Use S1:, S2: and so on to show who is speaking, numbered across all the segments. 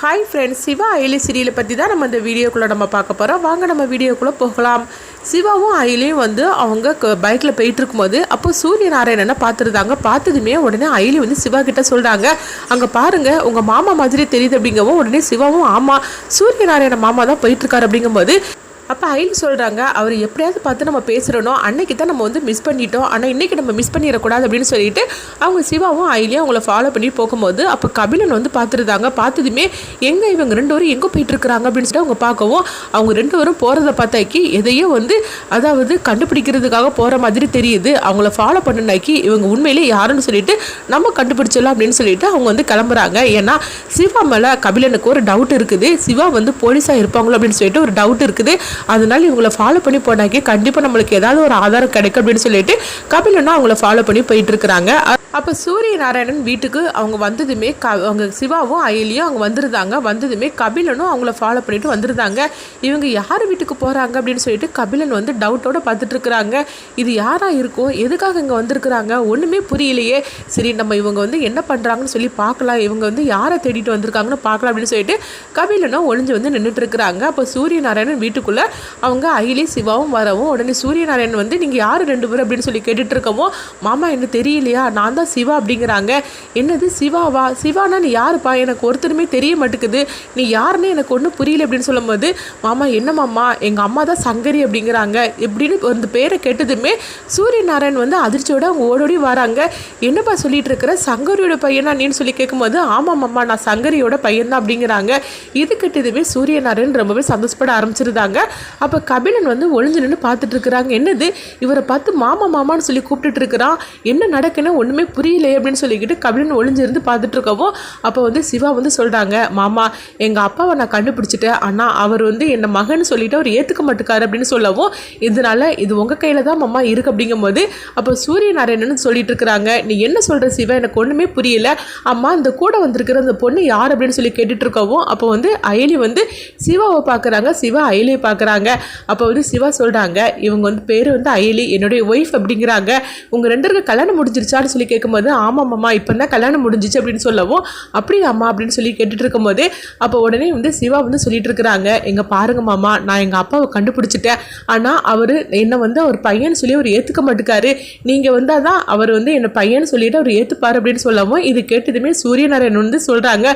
S1: Hi friends Siva Ayali சீரியலை பற்றி தான் நம்ம இந்த வீடியோக்குள்ளே நம்ம பார்க்க போகிறோம் வாங்க நம்ம வீடியோக்குள்ளே போகலாம். சிவாவும் அயலியும் வந்து அவங்க பைக்கில் போயிட்டு இருக்கும்போது அப்போ சூரிய நாராயணனை பார்த்துருந்தாங்க. பார்த்ததுமே உடனே அயலி வந்து சிவா கிட்ட சொல்கிறாங்க அங்கே பாருங்கள் உங்கள் மாமா மாதிரி தெரியுது அப்படிங்கவும் உடனே சிவாவும் ஆமாம் சூரிய நாராயண மாமா தான் போயிட்டுருக்காரு அப்படிங்கும்போது அப்போ அயில் சொல்கிறாங்க அவர் எப்படியாவது பார்த்து நம்ம பேசுகிறனோ அன்னைக்கு தான் நம்ம வந்து மிஸ் பண்ணிட்டோம். ஆனால் இன்றைக்கி நம்ம மிஸ் பண்ணிடக்கூடாது அப்படின்னு சொல்லிட்டு அவங்க சிவாவும் அயிலையும் அவங்கள ஃபாலோ பண்ணி போகும்போது அப்போ கபிலன் வந்து பார்த்துருந்தாங்க. பார்த்ததுமே எங்கே இவங்க ரெண்டு பேரும் எங்கே போயிட்டுருக்குறாங்க அப்படின்னு சொல்லிட்டு அவங்க பார்க்கவும் அவங்க ரெண்டு பேரும் போகிறத பார்த்தாக்கி எதையோ வந்து அதாவது கண்டுபிடிக்கிறதுக்காக போகிற மாதிரி தெரியுது. அவங்கள ஃபாலோ பண்ணினாக்கி இவங்க உண்மையிலே யாருன்னு சொல்லிட்டு நம்ம கண்டுபிடிச்சிடலாம் அப்படின்னு சொல்லிட்டு அவங்க வந்து கிளம்புறாங்க. ஏன்னா சிவா மேலே கபிலனுக்கு ஒரு டவுட் இருக்குது. சிவா வந்து போலீஸாக இருப்பாங்களோ அப்படின்னு சொல்லிட்டு ஒரு டவுட் இருக்குது. அதனால இவங்களை ஃபாலோ பண்ணி போனாக்கி கண்டிப்பாக நம்மளுக்கு ஏதாவது ஒரு ஆதாரம் கிடைக்கும் அப்படின்னு சொல்லிட்டு கபிலனும் அவங்கள ஃபாலோ பண்ணி போயிட்டு இருக்கிறாங்க. அப்போ சூரிய நாராயணன் வீட்டுக்கு அவங்க வந்ததுமே க அவங்க சிவாவும் அயலியும் அவங்க வந்திருந்தாங்க. வந்ததுமே கபிலனும் அவங்கள ஃபாலோ பண்ணிட்டு வந்திருந்தாங்க. இவங்க யார் வீட்டுக்கு போகிறாங்க அப்படின்னு சொல்லிட்டு கபிலன் வந்து டவுட்டோட பார்த்துட்டு இருக்கிறாங்க. இது யாராக இருக்கும் எதுக்காக இங்கே வந்திருக்கிறாங்க? ஒன்றுமே புரியலையே. சரி நம்ம இவங்க வந்து என்ன பண்ணுறாங்கன்னு சொல்லி பார்க்கலாம். இவங்க வந்து யாரை தேடிட்டு வந்திருக்காங்கன்னு பார்க்கலாம் அப்படின்னு சொல்லிட்டு கபிலனும் ஒளிஞ்சு வந்து நின்றுட்டு இருக்கிறாங்க. அப்போ சூரிய நாராயணன் வீட்டுக்குள்ளே அவங்க அகிலி சிவாவும் வரவும் உடனே சூரியநாராயணன் வந்து நீங்கள் யார் ரெண்டு பேரும்? அப்படின்னு சொல்லி கேட்டுட்டு இருக்கவோ மாமா எனக்கு தெரியலையா? நான் தான் சிவா அப்படிங்கிறாங்க. என்னது? சிவாவா? சிவானா? நீ யாருப்பா? எனக்கு ஒருத்தருமே தெரிய மாட்டேங்குது. நீ யாருன்னு எனக்கு ஒன்றும் புரியல அப்படின்னு சொல்லும்போது மாமா என்ன மாமா? எங்கள் அம்மா தான் சங்கரி அப்படிங்கிறாங்க. எப்படின்னு அந்த பேரை கேட்டதுமே சூரிய நாராயண் வந்து அதிர்ச்சியோட அவங்க ஓடோடி வராங்க. என்னப்பா சொல்லிட்டு இருக்கிற சங்கரியோட பையனா நீன்னு சொல்லி கேட்கும்போது ஆமாம் மாமா நான் சங்கரியோட பையன் தான் அப்படிங்கிறாங்க. இது கேட்டதுமே சூரிய நாராயண் ரொம்பவே சந்தோஷப்பட ஆரம்பிச்சிருந்தாங்க. அப்போ கபிலன் வந்து ஒளிஞ்சு நின்று பார்த்துட்டு இருக்கிறாங்க. என்னது? இவரை பார்த்து மாமா மாமான்னு சொல்லி கூப்பிட்டுட்டு இருக்கிறான். என்ன நடக்குன்னு ஒன்றுமே புரியலையே அப்படின்னு சொல்லிக்கிட்டு கபிலன் ஒளிஞ்சிருந்து பார்த்துட்டு இருக்கவும் அப்போ வந்து சிவா வந்து சொல்கிறாங்க மாமா எங்கள் அப்பாவை நான் கண்டுபிடிச்சிட்டேன். ஆனால் அவர் வந்து என்னை மகன் சொல்லிட்டு அவர் ஏற்றுக்க மாட்டுக்காரு அப்படின்னு சொல்லவும் இதனால இது உங்கள் கையில் தான் மாமா இருக்குது அப்படிங்கும்போது அப்போ சூரிய நாராயணன் சொல்லிட்டு இருக்கிறாங்க நீ என்ன சொல்கிற சிவா? எனக்கு ஒன்றுமே புரியல. அம்மா இந்த கூட வந்திருக்கிற அந்த பொண்ணு யார்? அப்படின்னு சொல்லி கேட்டுட்டு இருக்கவும் அப்போ வந்து அயலி வந்து சிவாவை பார்க்குறாங்க. சிவா அயலியை பார்க்குறாங்க அப்போ வந்து சிவா சொல்கிறாங்க இவங்க வந்து பேர் வந்து அயலி என்னுடைய ஒய்ஃப் அப்படிங்கிறாங்க. உங்கள் ரெண்டருக்கு கல்யாணம் முடிஞ்சிருச்சான்னு சொல்லி கேட்கும்போது ஆமாம் அம்மா இப்போ தான் கல்யாணம் முடிஞ்சிச்சு அப்படின்னு சொல்லவும் அப்படியே அம்மா? அப்படின்னு சொல்லி கேட்டுட்டு இருக்கும்போது அப்போ உடனே வந்து சிவா வந்து சொல்லிட்டு இருக்கிறாங்க. எங்கள் பாருங்க மாமா நான் எங்கள் அப்பாவை கண்டுபிடிச்சிட்டேன். ஆனால் அவர் என்னை வந்து அவர் பையன் சொல்லி அவர் ஏற்றுக்க மாட்டுக்காரு. நீங்கள் வந்தால் தான் அவர் வந்து என்னை பையன் சொல்லிட்டு அவர் ஏற்றுப்பார் அப்படின்னு சொல்லவும் இது கேட்டதுமே சூரியநாராயணன் வந்து சொல்கிறாங்க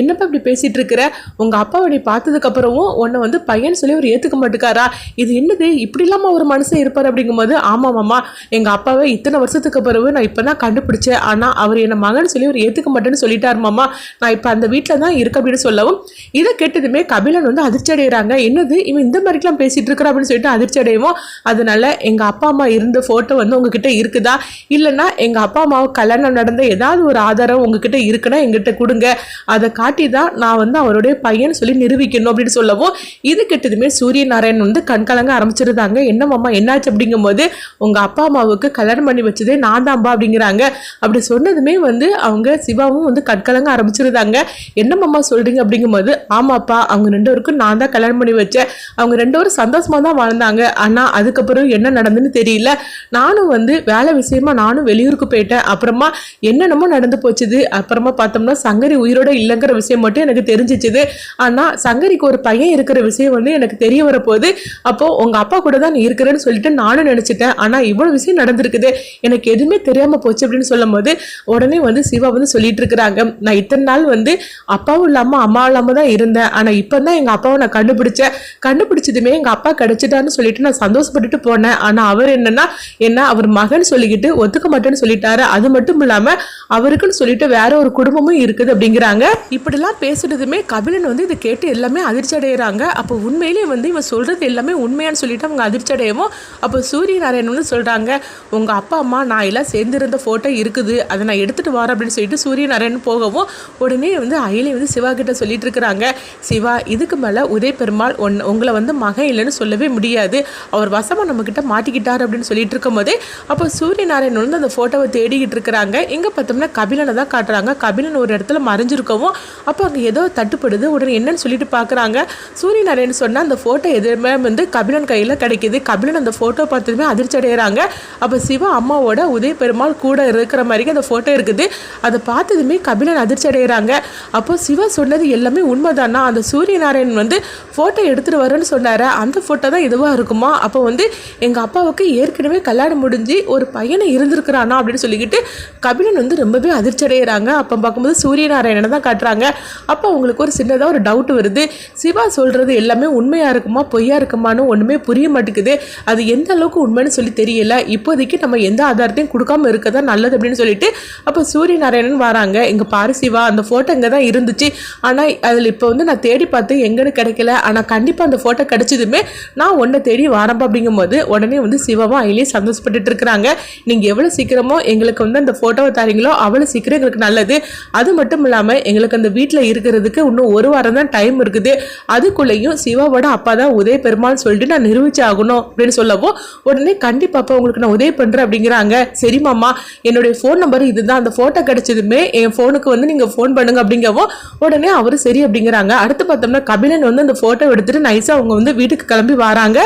S1: என்னப்பா இப்படி பேசிகிட்டு இருக்கிற? உங்கள் அப்பாவை நீ பார்த்ததுக்கப்புறமும் உன்னை வந்து பையன் சொல்லி அவர் ஏற்றுக்க மாட்டுக்காரா? இது என்னது? இப்படி இல்லாமல் ஒரு மனுஷன் இருப்பார் அப்படிங்கும்போது ஆமாம் மாமா எங்கள் அப்பாவை இத்தனை வருஷத்துக்கு பிறகு நான் இப்போ தான் கண்டுபிடிச்சேன். ஆனால் அவர் என்னை மகன் சொல்லி அவர் ஏற்றுக்க மாட்டேன்னு சொல்லிட்டார் மாமா. நான் இப்போ அந்த வீட்டில் தான் இருக்கு அப்படின்னு சொல்லவும் இதை கேட்டதுமே கபிலன் வந்து அதிர்ச்சி அடைகிறாங்க. என்னது? இவன் இந்த மாதிரிக்கெல்லாம் பேசிட்டு இருக்கிறா அப்படின்னு சொல்லிட்டு அதிர்ச்சி அடையவும் அதனால எங்கள் அப்பா அம்மா இருந்த ஃபோட்டோ வந்து உங்ககிட்ட இருக்குதா? இல்லைன்னா எங்கள் அப்பா அம்மாவை கல்யாணம் நடந்த ஏதாவது ஒரு ஆதாரம் உங்ககிட்ட இருக்குன்னா எங்கிட்ட கொடுங்க. அதை காட்டி தான் நான் வந்து அவருடைய பையன் சொல்லி நிரூபிக்கணும் அப்படின்னு சொல்லவும் இது கெட்டதுமே சூரிய நாராயண் வந்து கண்கலங்க ஆரம்பிச்சிருந்தாங்க. என்ன மாமா என்னாச்சு அப்படிங்கும்போது உங்கள் அப்பா அம்மாவுக்கு கல்யாணம் பண்ணி வச்சதே நான் தான்பா அப்படிங்கிறாங்க. அப்படி சொன்னதுமே வந்து அவங்க சிவாவும் வந்து கண்கலங்க ஆரம்பிச்சிருந்தாங்க. என்ன மாமா சொல்றீங்க அப்படிங்கும்போது ஆமாப்பா அவங்க ரெண்டு பேருக்கும் நான் தான் கல்யாணம் பண்ணி வச்சேன். அவங்க ரெண்டு பேரும் சந்தோஷமா தான் வாழ்ந்தாங்க. ஆனால் அதுக்கப்புறம் என்ன நடந்துன்னு தெரியல. நானும் வந்து வேலை விஷயமா நானும் வெளியூருக்கு போயிட்டேன். அப்புறமா என்னென்னமோ நடந்து போச்சுது. அப்புறமா பார்த்தோம்னா சங்கரி உயிரோட இல்லைங்கிற விஷயம் மட்டும் எனக்கு தெரிஞ்சிச்சுது. ஆனால் சங்கரிக்கு ஒரு பையன் இருக்கிற விஷயம் வந்து எனக்கு தெரிய வரப்போகுது. அப்போ உங்க அப்பா கூட தான் நீ இருக்கிறேன்னு சொல்லிட்டு நானும் நினைச்சிட்டேன். ஆனா இவ்வளவு விஷயம் நடந்திருக்குது. எனக்கு எதுவுமே தெரியாம போச்சு அப்படின்னு சொல்லும் போது உடனே வந்து சிவா வந்து சொல்லிட்டு இருக்கிறாங்க. நான் இத்தனை நாள் வந்து அப்பாவும் இல்லாம அம்மா இல்லாம தான் இருந்தேன். ஆனா இப்பதான் எங்க அப்பாவை நான் கண்டுபிடிச்சேன். கண்டுபிடிச்சதுமே எங்க அப்பா கிடைச்சிட்டான்னு சொல்லிட்டு நான் சந்தோஷப்பட்டுட்டு போனேன். ஆனா அவர் என்னன்னா என்ன அவர் மகன் சொல்லிக்கிட்டு ஒத்துக்க மாட்டேன்னு சொல்லிட்டாரு. அது மட்டும் இல்லாம அவருக்குன்னு சொல்லிட்டு வேற ஒரு குடும்பமும் இருக்குது அப்படிங்கிறாங்க. இப்படிலாம் பேசுனதுமே கபிலன் வந்து இதை கேட்டு எல்லாமே அதிர்ச்சி அடைகிறாங்க அப்போ உண்மையிலேயே வந்து இவன் சொல்கிறது எல்லாமே உண்மையான்னு சொல்லிட்டு அவங்க அதிர்ச்சி அடையவும் அப்போ சூரிய நாராயணன் வந்து உங்கள் அப்பா அம்மா நான் எல்லாம் சேர்ந்திருந்த ஃபோட்டோ இருக்குது அதை நான் எடுத்துகிட்டு வரேன் அப்படின்னு சொல்லிட்டு சூரிய நாராயணன் போகவும் உடனே வந்து அயலி வந்து சிவா கிட்ட சொல்லிட்டு இருக்கிறாங்க சிவா இதுக்கு மேலே உதய பெருமாள் ஒன் உங்களை வந்து மகன் இல்லைன்னு சொல்லவே முடியாது. அவர் வசமாக நம்மக்கிட்ட மாட்டிக்கிட்டார் அப்படின்னு சொல்லிட்டு இருக்கும்போதே அப்போ சூரிய நாராயணன் வந்து அந்த ஃபோட்டோவை தேடிக்கிட்டு இருக்கிறாங்க. எங்கே பார்த்தோம்னா கபிலனை தான் காட்டுறாங்க. கபிலன் ஒரு இடத்துல மறைஞ்சிருக்கவும் அப்போ அங்கே ஏதோ தட்டுப்படுது உடனே என்னன்னு சொல்லிட்டு பார்க்குறாங்க சூரிய நாராயணன் சொன்னால் அந்த ஃபோட்டோ எதுவுமே வந்து கபிலன் கையில் கிடைக்கிது. கபிலன் அந்த ஃபோட்டோ பார்த்ததுமே அதிர்ச்சி அடைகிறாங்க அப்போ சிவா அம்மாவோட உதய பெருமாள் கூட இருக்கிற மாதிரி அந்த ஃபோட்டோ இருக்குது. அதை பார்த்ததுமே கபிலன் அதிர்ச்சி அடைகிறாங்க அப்போ சிவா சொன்னது எல்லாமே உண்மைதானா? அந்த சூரியநாராயணன் வந்து ஃபோட்டோ எடுத்துகிட்டு வரேன்னு சொன்னார்? அந்த ஃபோட்டோ தான் இதுவாக இருக்குமா? அப்போ வந்து எங்கள் அப்பாவுக்கு ஏற்கனவே கல்யாணம் முடிஞ்சு ஒரு பையனை இருந்திருக்கிறானா அப்படின்னு சொல்லிக்கிட்டு கபிலன் வந்து ரொம்பவே அதிர்ச்சி அடைகிறாங்க அப்போ பார்க்கும்போது சூரியநாராயணனை தான் காட்டுறாங்க. அப்போ அவங்களுக்கு ஒரு சின்னதாக ஒரு டவுட் வருது. சிவா சொல்கிறது எல்லாமே உண்மையாக இருக்குமா? பொய்யா இருக்குமான்னு ஒன்றுமே புரிய மாட்டேங்குது. அது எந்த அளவுக்கு உண்மைன்னு சொல்லி தெரியல. இப்போதைக்கு நம்ம எந்த ஆதாரத்தையும் கொடுக்காம இருக்க தான் நல்லது அப்படின்னு சொல்லிட்டு அப்போ சூரிய நாராயணன் வராங்க. இங்கே பாரு சிவா அந்த ஃபோட்டோ இங்கே தான் இருந்துச்சு. ஆனால் அதில் இப்போ வந்து நான் தேடி பார்த்து எங்கன்னு கிடைக்கல. ஆனால் கண்டிப்பாக அந்த ஃபோட்டோ கிடைச்சதுமே நான் ஒன்றை தேடி வாரம்பா அப்படிங்கும்போது உடனே வந்து சிவாவும் அயிலே சந்தோஷப்பட்டுட்டு இருக்கிறாங்க. நீங்கள் எவ்வளோ சீக்கிரமோ எங்களுக்கு வந்து அந்த ஃபோட்டோவை தரீங்களோ அவ்வளோ சீக்கிரம் எங்களுக்கு நல்லது. அது மட்டும் இல்லாமல் எங்களுக்கு அந்த வீட்டில் இருக்கிறதுக்கு இன்னும் ஒரு வாரம் தான் டைம் இருக்குது. அதுக்குள்ளேயும் சிவாவோட அப்பா தான் உதய பெருமாள் சொல்லிட்டு நான் நிரூபிச்சு ஆகணும் அப்படின்னு சொல்லவோ உடனே கண்டிப்பாப்பா உங்களுக்கு நான் உதவி பண்ணுறேன் அப்படிங்கிறாங்க. சரி மாமா என்னுடைய ஃபோன் நம்பர் இதுதான். அந்த ஃபோட்டோ கிடைச்சதுமே என் ஃபோனுக்கு வந்து நீங்கள் ஃபோன் பண்ணுங்க அப்படிங்கவோ உடனே அவர் சரி அப்படிங்கிறாங்க. அடுத்து பார்த்தோம்னா கபிலன் வந்து அந்த ஃபோட்டோ எடுத்துட்டு நைஸாக அவங்க வந்து வீட்டுக்கு கிளம்பி வராங்க.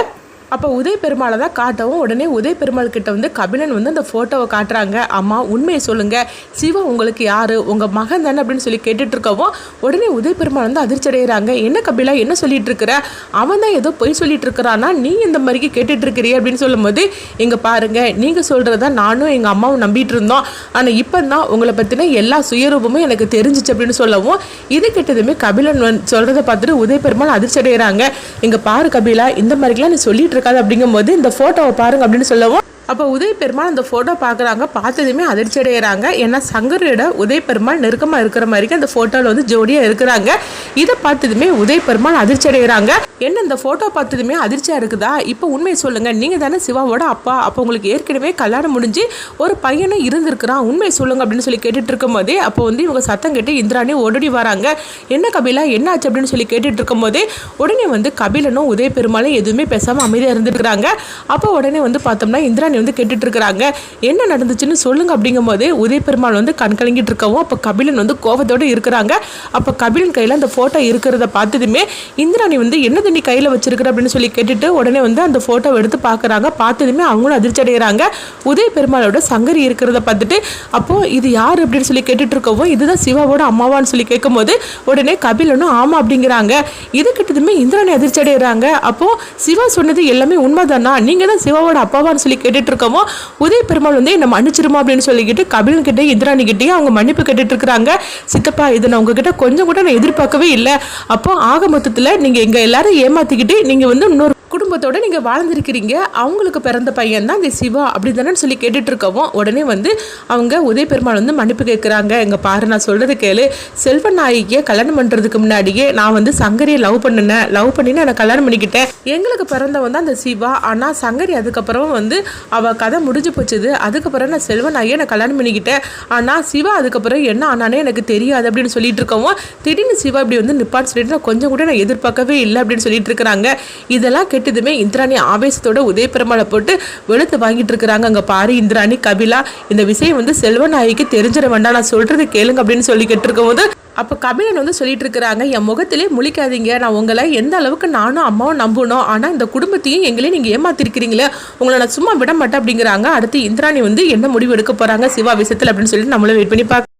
S1: அப்போ உதய பெருமாளை தான் காட்டவும் உடனே உதய பெருமாள் கிட்ட வந்து கபிலன் வந்து அந்த ஃபோட்டோவை காட்டுறாங்க. அம்மா உண்மையை சொல்லுங்க. சிவா உங்களுக்கு யாரு? உங்க மகன் தானே அப்படின்னு சொல்லி கேட்டுட்டு இருக்கவும் உடனே உதய பெருமாள் வந்து அதிர்ச்சி அடைகிறாங்க என்ன கபிலா என்ன சொல்லிட்டு இருக்கிற? அவன் தான் ஏதோ பொய் சொல்லிட்டு இருக்கிறானா நீ இந்த மாதிரிக்கு கேட்டுட்டு இருக்கிறிய அப்படின்னு சொல்லும்போது இங்க பாருங்க நீங்க சொல்கிறத நானும் எங்க அம்மாவும் நம்பிட்டு இருந்தோம். ஆனால் இப்போ தான் உங்களை பற்றின எல்லா சுயரூபமும் எனக்கு தெரிஞ்சிச்சு அப்படின்னு சொல்லவும் இது கிட்டதுமே கபிலன் வந்து சொல்றதை பார்த்துட்டு உதய பெருமாள் அதிர்ச்சி அடைகிறாங்க இங்க பாரு கபிலா இந்த மாதிரிலாம் நீ சொல்லிட்டு இருக்காது அப்படிங்கும்போது இந்த ஃபோட்டோவை பாருங்க அப்படின்னு சொல்லவும் அப்போ உதய பெருமாள் அந்த ஃபோட்டோ பார்க்குறாங்க பார்த்ததுமே அதிர்ச்சி அடைகிறாங்க ஏன்னா சங்கரோட உதய பெருமாள் நெருக்கமாக இருக்கிற மாதிரி அந்த ஃபோட்டோவில் வந்து ஜோடியாக இருக்கிறாங்க. இதை பார்த்ததுமே உதய பெருமாள் அதிர்ச்சி அடைகிறாங்க என்ன இந்த ஃபோட்டோ பார்த்ததுமே அதிர்ச்சியாக இருக்குதா? இப்போ உண்மையை சொல்லுங்கள் நீங்கள் தானே சிவாவோட அப்பா. அப்போ உங்களுக்கு ஏற்கனவே கல்யாணம் முடிஞ்சு ஒரு பையனும் இருந்திருக்கிறான். உண்மையை சொல்லுங்கள் அப்படின்னு சொல்லி கேட்டுட்டு இருக்கும்போதே அப்போ வந்து இவங்க சத்தம் கேட்டு இந்திராணி ஓடடி வராங்க. என்ன கபிலா என்ன ஆச்சு அப்படின்னு சொல்லி கேட்டுட்டு இருக்கும்போதே உடனே வந்து கபிலனும் உதய பெருமாளும் எதுவுமே பேசாமல் அமைதியாக இருந்துருக்குறாங்க. அப்போ உடனே வந்து பார்த்தோம்னா இந்திராணி வந்து கேட்டுட்டு இருக்கிறாங்க என்ன நடந்துச்சுன்னு சொல்லுங்க. அப்படிங்கும்போது உதய பெருமாள் வந்து கண் கலங்கிட்டு இருக்கவும் அப்போ கபிலன் வந்து கோபத்தோடு இருக்கிறாங்க. அப்போ கபிலன் கையில் அந்த ஃபோட்டோ இருக்கிறத பார்த்ததுமே இந்திராணி வந்து என்ன தண்ணி கையில் வச்சிருக்கிற? அப்படின்னு சொல்லி கேட்டுட்டு உடனே வந்து அந்த ஃபோட்டோவை எடுத்து பார்க்குறாங்க. பார்த்ததுமே அவங்களும் அதிர்ச்சி அடைகிறாங்க உதய பெருமாளோட சங்கரி இருக்கிறத பார்த்துட்டு அப்போது இது யார்? அப்படின்னு சொல்லி கேட்டுட்டு இருக்கவும் இதுதான் சிவாவோட அம்மாவான்னு சொல்லி கேட்கும்போது உடனே கபிலனும் ஆமா அப்படிங்கிறாங்க. இது கிட்டதுமே இந்திராணி அதிர்ச்சி அடைகிறாங்க அப்போது சிவா சொன்னது எல்லாமே உண்மைதானா? நீங்க தான் சிவாவோட அப்பாவான்னு சொல்லி கேட்டுட்டு இருக்கவும் உதய பெருமாள் வந்து என்ன மன்னிச்சிருமா அப்படின்னு சொல்லிக்கிட்டு கபிலன் கிட்டே இந்திராணி கிட்டேயும் அவங்க மன்னிப்பு கேட்டுட்டு இருக்கிறாங்க சித்தப்பா இதை நான் உங்ககிட்ட கொஞ்சம் கூட நான் எதிர்பார்க்கவே இல்லை. அப்போ ஆக மொத்தத்தில் நீங்க எங்க எல்லாரும் ஏமாத்திக்கிட்டு நீங்க வந்து இன்னொரு குடும்பத்தோடு நீங்கள் வாழ்ந்திருக்கிறீங்க. அவங்களுக்கு பிறந்த பையன் தான் இந்த சிவா அப்படி தானே சொல்லி கேட்டுட்ருக்கவும் உடனே வந்து அவங்க உதய பெருமாள் வந்து மன்னிப்பு கேட்குறாங்க. எங்கள் பாரு நான் சொல்கிறது கேளு. செல்வ நாயகியை கல்யாணம் பண்ணுறதுக்கு முன்னாடியே நான் வந்து சங்கரியை லவ் பண்ணினேன். லவ் பண்ணின்னு நான் கல்யாணம் பண்ணிக்கிட்டேன். எங்களுக்கு பிறந்தவன் தான் அந்த சிவா. ஆனால் சங்கரி அதுக்கப்புறம் வந்து அவள் கதை முடிஞ்சு போச்சுது. அதுக்கப்புறம் நான் செல்வ நாயை நான் கல்யாணம் பண்ணிக்கிட்டேன். ஆனால் சிவா அதுக்கப்புறம் என்ன ஆனானே எனக்கு தெரியாது அப்படின்னு சொல்லிட்டு இருக்கவும் திடீர்னு சிவா இப்படி வந்து நிப்பான்னு சொல்லிட்டு நான் கொஞ்சம் கூட நான் எதிர்பார்க்கவே இல்லை அப்படின்னு சொல்லிட்டு இருக்கிறாங்க இதெல்லாம் கெட்டதுமே இந்திராணி ஆவேசத்தோட உதய பெருமாளை போட்டு வெளுத்து வாங்கிட்டு இருக்கிறாங்க. அங்க பாரு இந்திராணி கபிலா இந்த விஷயம் வந்து செல்வநாயகிக்கு தெரிஞ்சிட வேண்டாம். நான் சொல்றது கேளுங்க அப்படின்னு சொல்லி இருக்கும்போது போது அப்போ கபிலன் வந்து சொல்லிட்டு இருக்கிறாங்க என் முகத்திலே முழிக்காதீங்க. நான் உங்களை எந்த அளவுக்கு நானும் அம்மாவும் நம்பணும் ஆனால் இந்த குடும்பத்தையும் எங்களையும் நீங்கள் ஏமாத்திருக்கிறீங்களே. உங்களை நான் சும்மா விட மாட்டேன். அப்படிங்கிறாங்க. அடுத்து இந்திராணி வந்து என்ன முடிவு எடுக்க போறாங்க சிவா விஷயத்தில் அப்படின்னு சொல்லிட்டு நம்மளும் வெயிட் பண்ணி பார்க்க